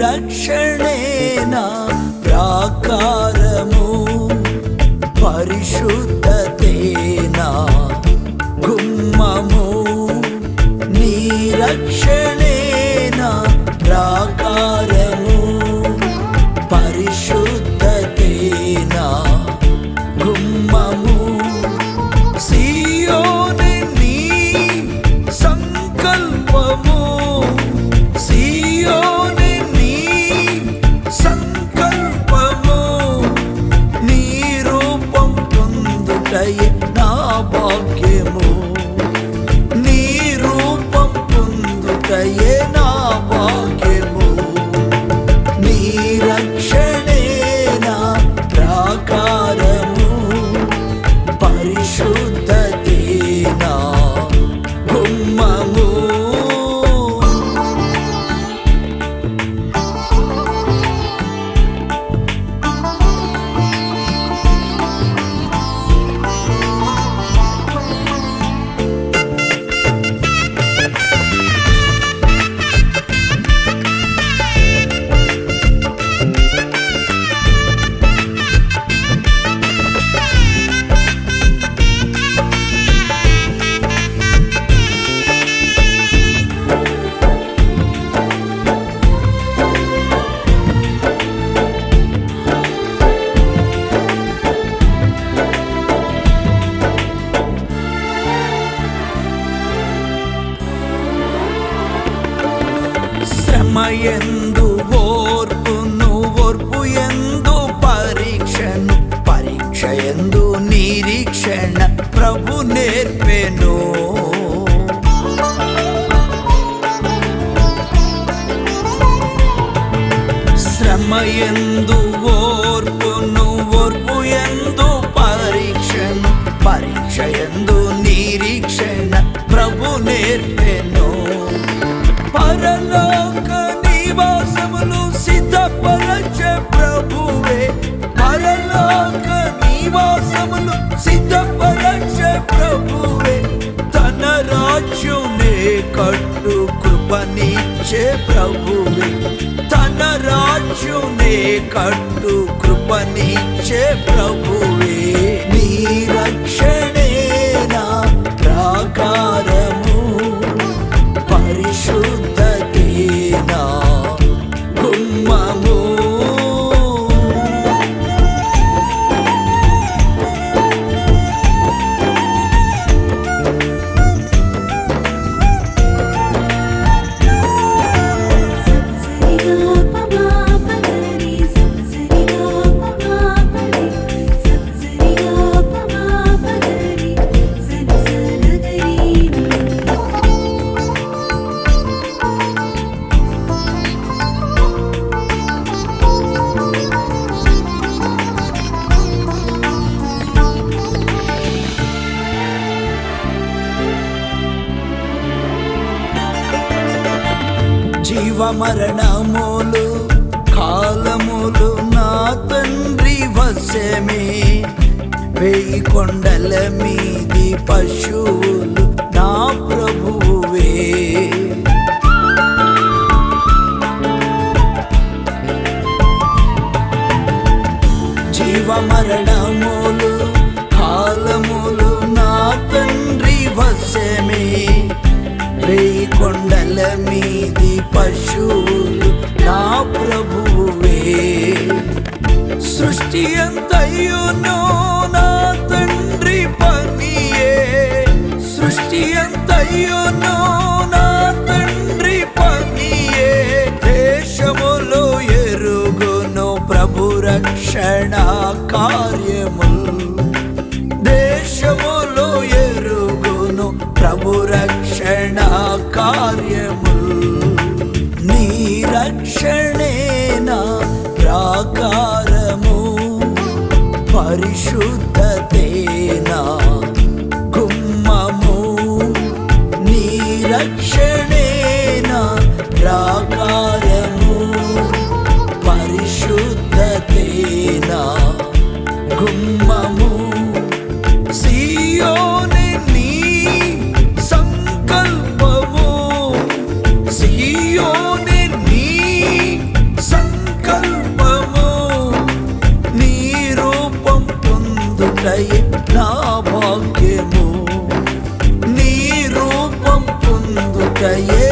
రక్షణే నా ప్రాకారము పరిశుద్ధతే నా గుమ్మము నీ రక్షణ శ్రమయందు ఓర్పును ఓర్పు ఎందు పరీక్షను పరీక్ష ఎందు నిరీక్షణ ప్రభు నేర్పెను. శ్రమయందు ఓర్పును ఓర్పు ఎందు పరీక్షను పరీక్ష ఎందు సిద్ధపరచే ప్రభువే తన రాజ్యునే కట్టు కృపనిచ్చే ప్రభువే. తన రాజ్యునే కట్టు కృపనిచ్చే ప్రభువే. నీ రక్షణే జీవ మరణములు కాలములు నా తండ్రి వశమే. వేయి కొండల మీది పశువులు నా ప్రభువే. జీవ మరణములు మీది పశువులు నా ప్రభువే. సృష్టి అంతయును నా తండ్రి పనియే. సృష్టి అంతయును నా తండ్రి పనియే. దేశములో ఎరుగును ప్రభు రక్షణ కార్యములు దేశములో ఎరుగును ప్రభు రక్షణ కార్యము. రక్షణే నా ప్రాకారము పరిశుద్ధతే నా భాగ్యము నీ రూపం పొందుటయే